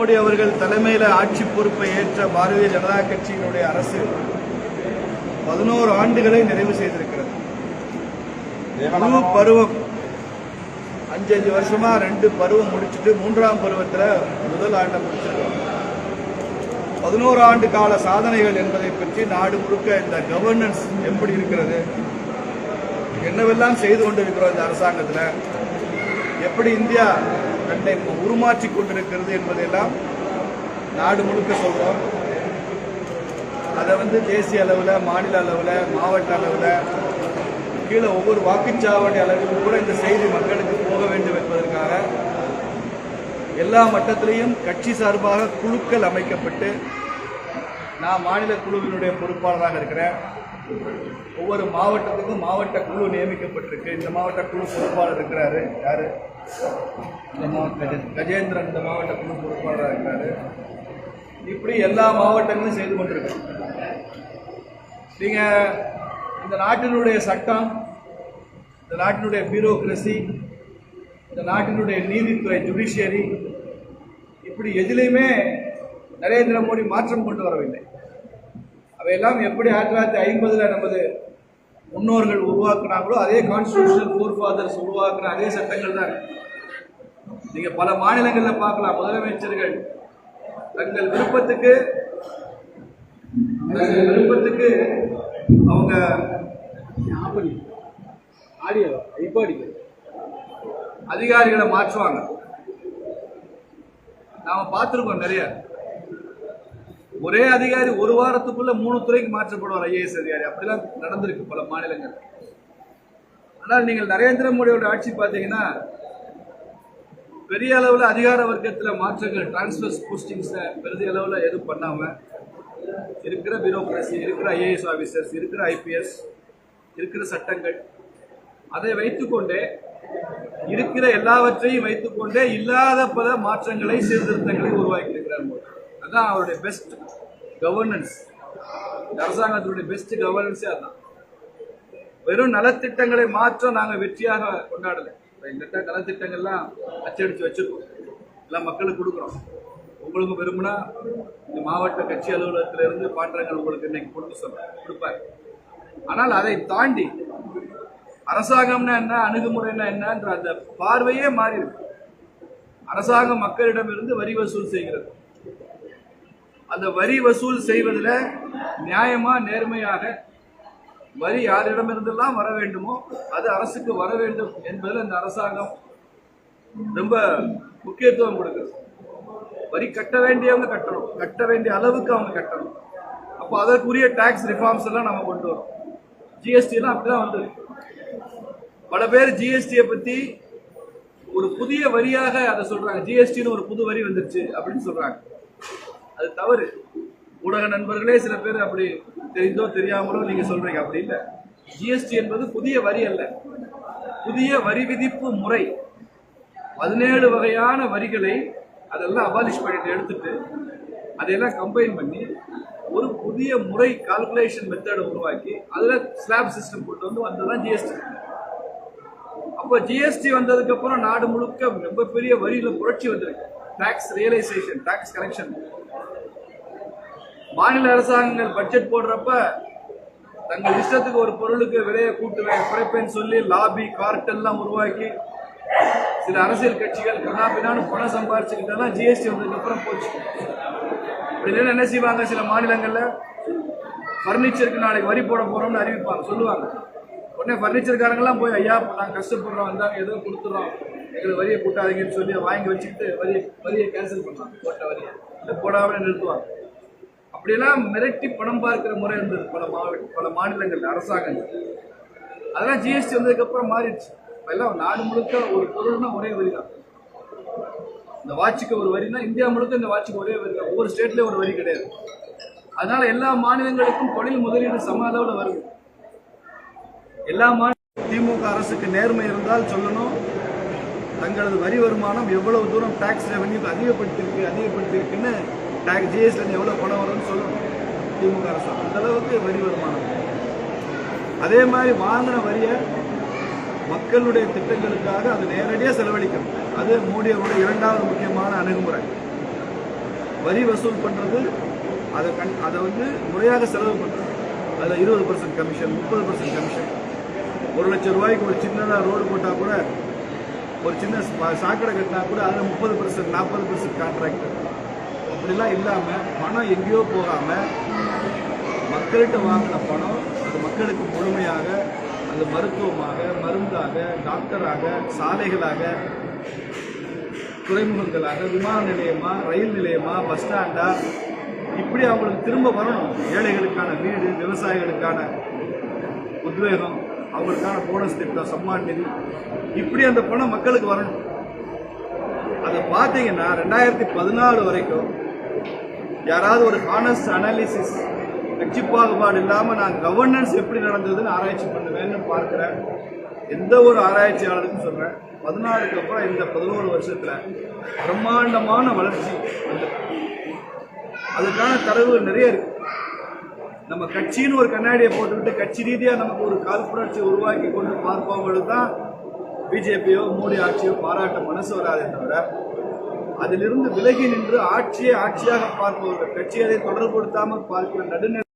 மோடி அவர்கள் தலைமையில் ஆட்சி பொறுப்பை ஏற்ற பாரதிய ஜனதா கட்சியினுடைய அரசு பதினோரு ஆண்டுகளை நிறைவு செய்திருக்கிறது. முழு பருவம் அஞ்சு அஞ்சு வருஷமா ரெண்டு பருவம் முடிச்சுட்டு மூன்றாம் பருவத்தில் முதல் ஆண்டை முடிச்சிருக்கோம். பதினோரு ஆண்டு கால சாதனைகள் என்பதை பற்றி நாடு முழுக்க இந்த கவர்னன்ஸ் எப்படி இருக்கிறது என்னவெல்லாம் செய்து கொண்டிருக்கிறோம் இந்த அரசாங்கத்தில் எப்படி இந்தியா தன்னை உருமாற்றி கொண்டிருக்கிறது என்பதையெல்லாம் நாடு முழுக்க சொல்கிறோம் அதை வந்து தேசிய அளவில் மாநில அளவில் மாவட்ட அளவில் கீழே ஒவ்வொரு வாக்குச்சாவடி அளவிலும் கூட இந்த செய்தி மக்களுக்கு போக வேண்டும் என்பதற்காக எல்லா மட்டத்திலையும் கட்சி சார்பாக குழுக்கள் அமைக்கப்பட்டு நான் மாநில குழுவினுடைய பொறுப்பாளராக இருக்கிறேன். ஒவ்வொரு மாவட்டத்துக்கும் மாவட்ட குழு நியமிக்கப்பட்டிருக்கு. இந்த மாவட்ட குழு பொறுப்பாளர் இருக்கிறாரு. யாரு? கஜேந்திரன் இந்த மாவட்ட குழு பொறுப்பாளராக இருக்கிறாரு இப்படி எல்லா மாவட்டங்களும் செய்து கொண்டிருக்கு. நீங்க இந்த நாட்டினுடைய சட்டம் இந்த நாட்டினுடைய பியூரோக்ரசி இந்த நாட்டினுடைய நீதித்துறை ஜுடிஷியரி இப்படி எதிலையுமே நரேந்திர மோடி மாற்றம் கொண்டு வரவில்லை. அவையெல்லாம் எப்படி ஆயிரத்தி தொள்ளாயிரத்தி ஐம்பதுல நமது முன்னோர்கள் உருவாக்குனாங்களோ அதே கான்ஸ்டியூஷனல் ஃபோர் ஃபாதர்ஸ் உருவாக்குற அதே சட்டங்கள் தான். நீங்கள் பல மாநிலங்களில் பார்க்கலாம். முதலமைச்சர்கள் தங்கள் விருப்பத்துக்கு தங்கள் விருப்பத்துக்கு அவங்க ஆடியோ இப்போ அதிகாரிகளை மாற்றுவாங்க. நாம் பார்த்துருக்கோம் நிறைய. ஒரே அதிகாரி ஒரு வாரத்துக்குள்ள மூணு துறைக்கு மாற்றப்படுவார் ஐஏஎஸ் அதிகாரி. அப்படிலாம் நடந்திருக்கு பல மாநிலங்கள். ஆனால் நீங்கள் நரேந்திர மோடியோட ஆட்சி பார்த்தீங்கன்னா பெரிய அளவில் அதிகார வர்க்கத்தில் மாற்றங்கள் டிரான்ஸ்ஃபர்ஸ் போஸ்டிங்ஸை பெரிய அளவில் எதுவும் பண்ணாமல் இருக்கிற பியூரோக்ரசி இருக்கிற ஐஏஎஸ் ஆஃபீஸர்ஸ் இருக்கிற ஐபிஎஸ் இருக்கிற சட்டங்கள் அதை வைத்துக்கொண்டே இருக்கிற எல்லாவற்றையும் வைத்துக்கொண்டே இல்லாத பல மாற்றங்களை சீர்திருத்தங்களை உருவாக்கி இருக்கிறார் மோடி. அதான் அவருடைய பெஸ்ட் கவர்னன்ஸ் இந்த அரசாங்கத்தினுடைய பெஸ்ட் கவர்னன்ஸே அதுதான். வெறும் நலத்திட்டங்களை மாற்றம் நாங்கள் வெற்றியாக கொண்டாடல. இப்போ எங்கிட்ட நலத்திட்டங்கள்லாம் அச்சடித்து வச்சுருக்கோம். எல்லாம் மக்களுக்கு கொடுக்குறோம் உங்களுக்கு விரும்பினா இந்த மாவட்ட கட்சி அலுவலகத்திலிருந்து பாண்டங்கள் உங்களுக்கு இன்னைக்கு கொடுக்க சொல்ல கொடுப்பாரு. ஆனால் அதை தாண்டி அரசாங்கம்னா என்ன அணுகுமுறைனா என்னன்ற அந்த பார்வையே மாறி இருக்கு அரசாங்கம் மக்களிடமிருந்து வரி வசூல் செய்கிறது. அந்த வரி வசூல் செய்வதில் நியாயமாக நேர்மையாக வரி யாரிடமிருந்தெல்லாம் வர வேண்டுமோ அது அரசுக்கு வர வேண்டும் என்பதில் இந்த அரசாங்கம் ரொம்ப முக்கியத்துவம் கொடுக்குது. வரி கட்ட வேண்டியவங்க கட்டணும். கட்ட வேண்டிய அளவுக்கு அவங்க கட்டணும். அப்போ அதற்குரிய டேக்ஸ் ரிஃபார்ம்ஸ் எல்லாம் நம்ம கொண்டு வரோம். ஜிஎஸ்டிலாம் அப்படி அப்படிதான் வந்தது. பல பேர் ஜிஎஸ்டியை பற்றி ஒரு புதிய வரியாக அதை சொல்கிறாங்க ஜிஎஸ்டின்னு ஒரு புது வரி வந்துருச்சு அப்படின்னு சொல்கிறாங்க அது தவறு. ஊடக நண்பர்களே சில பேர் அப்படி தெரிந்தோ தெரியாமலோ நீங்க சொல்றீங்க. அப்படி இல்லை. ஜிஎஸ்டி என்பது புதிய வரி அல்ல. புதிய வரி விதிப்பு முறை. பதினேழு வகையான வரிகளை அதெல்லாம் அபாலிஷ் பண்ணிட்டு எடுத்துட்டு அதையெல்லாம் கம்பைன் பண்ணி ஒரு புதிய முறை கால்குலேஷன் மெத்தடை உருவாக்கி அதில் ஸ்லாப் சிஸ்டம் கொண்டு வந்து வந்ததுதான் ஜிஎஸ்டி அப்போ ஜிஎஸ்டி வந்ததுக்கப்புறம் நாடு முழுக்க ரொம்ப பெரிய வரியில் புரட்சி வந்திருக்கு. டேக்ஸ் ரியலைசேஷன் டேக்ஸ் கலெக்ஷன் மாநில அரசாங்கங்கள் பட்ஜெட் போடுறப்ப தங்கள் இஷ்டத்துக்கு ஒரு பொருளுக்கு விலையை கூட்டுவேன் குறைப்பேன்னு சொல்லி லாபி கார்ட்டெல்லாம் உருவாக்கி சில அரசியல் கட்சிகள் கண்ணாபின்னான்னு பணம் சம்பாரிச்சுக்கிட்டெல்லாம் ஜிஎஸ்டி வந்ததுக்கு அப்புறம் போச்சு. அப்படி இல்லைன்னா என்ன செய்வாங்க சில மாநிலங்களில்? ஃபர்னிச்சருக்கு நாளைக்கு வரி போட போகிறோம்னு அறிவிப்பாங்க சொல்லுவாங்க. உடனே ஃபர்னிச்சர்காரங்கெல்லாம் போய் ஐயா நாங்கள் கஷ்டப்படுறோம் வந்தாங்க ஏதோ கொடுத்துறோம். எங்களுக்கு வரியை கூட்டாதீங்கன்னு சொல்லி வாங்கி வச்சுக்கிட்டு வரியை வரியை கேன்சல் பண்ணுவாங்க போட்ட வரியை. இல்லை போடாமலே நிறுத்துவாங்க. அப்படியெல்லாம் மிரட்டி பணம் பார்க்கிற முறை இருந்தது பல மாவட்ட பல மாநிலங்கள் அரசாங்கங்கள். அதெல்லாம் ஜிஎஸ்டி வந்ததுக்கப்புறம் மாறிடுச்சு. எல்லாம் நாடு முழுக்க ஒரு பொருள்னா ஒரே வரி தான் இந்த வாட்சுக்கு ஒரு வரினா இந்தியா முழுக்க இந்த வாட்சுக்கு ஒரே வரி தான் ஒவ்வொரு ஸ்டேட்லேயும் ஒரு வரி கிடையாது. அதனால எல்லா மாநிலங்களுக்கும் தொழில் முதலீடு சம அளவில் வருது. எல்லா மாநில திமுக அரசுக்கு நேர்மை இருந்தால் சொல்லணும். தங்களது வரி வருமானம் எவ்வளவு தூரம் டாக்ஸ் ரெவன்யூ அதிகப்படுத்தியிருக்கு அதிகப்படுத்தியிருக்குன்னு டேக்ஸ் ஜிஎஸ்டி எவ்வளோ பணம் வரும்னு சொல்லணும் திமுக அரசு அந்தளவுக்கு வரி வருமானம். அதே மாதிரி வாங்கின வரியை மக்களுடைய திட்டங்களுக்காக அது நேரடியாக செலவழிக்கணும். அது மோடி அவருடைய இரண்டாவது முக்கியமான அணுகுமுறை. வரி வசூல் பண்ணுறது அதை கண் அதை வந்து முறையாக செலவு பண்ணுறது அதில் இருபது பர்சன்ட் கமிஷன் முப்பது பர்சன்ட் கமிஷன் ஒரு லட்சம் ரூபாய்க்கு ஒரு சின்னதாக ரோடு போட்டால் கூட ஒரு சின்ன சாக்கடை கட்டினா கூட அதில் முப்பது பர்சன்ட் நாற்பது பர்சன்ட் கான்ட்ராக்ட் அப்படிலாம் இல்லாமல் பணம் எங்கேயோ போகாமல் மக்கள்கிட்ட வாங்கின பணம் அது மக்களுக்கு முழுமையாக அது மருத்துவமாக மருந்தாக டாக்டராக சாலைகளாக துறைமுகங்களாக விமான நிலையமா ரயில் நிலையமா பஸ் ஸ்டாண்டா இப்படி அவங்களுக்கு திரும்ப வரணும். ஏழைகளுக்கான வீடு விவசாயிகளுக்கான உத்வேகம் அவங்களுக்கான போனஸ் திட்டம் சம்மான் நிதி இப்படி அந்த பணம் மக்களுக்கு வரணும். அதை பார்த்தீங்கன்னா ரெண்டாயிரத்தி பதினாலு வரைக்கும் யாராவது ஒரு ஹானஸ்ட் அனாலிசிஸ் கட்சி பாகுபாடு இல்லாமல் நான் கவர்னன்ஸ் எப்படி நடந்ததுன்னு ஆராய்ச்சி பண்ணுவேன்னு பார்க்குறேன். எந்த ஒரு ஆராய்ச்சியாளருக்கும் சொல்கிறேன் பதினாலுக்கு அப்புறம் இந்த பதினோரு வருஷத்தில் பிரம்மாண்டமான வளர்ச்சி அதுக்கான தரவுகள் நிறைய இருக்கு. நம்ம கட்சின்னு ஒரு கண்ணாடியை போட்டுக்கிட்டு கட்சி ரீதியாக நமக்கு ஒரு காழ்ப்புணர்ச்சி உருவாக்கி கொண்டு பார்ப்பவங்களுக்கு தான் பிஜேபியோ மோடி ஆட்சியோ பாராட்ட மனசு வராதே தவிர அதிலிருந்து விலகி நின்று ஆட்சியை ஆட்சியாக பார்ப்பவர்கள் கட்சி அதை தொடர்புபடுத்தாமல் பார்க்கிற நடுநிலை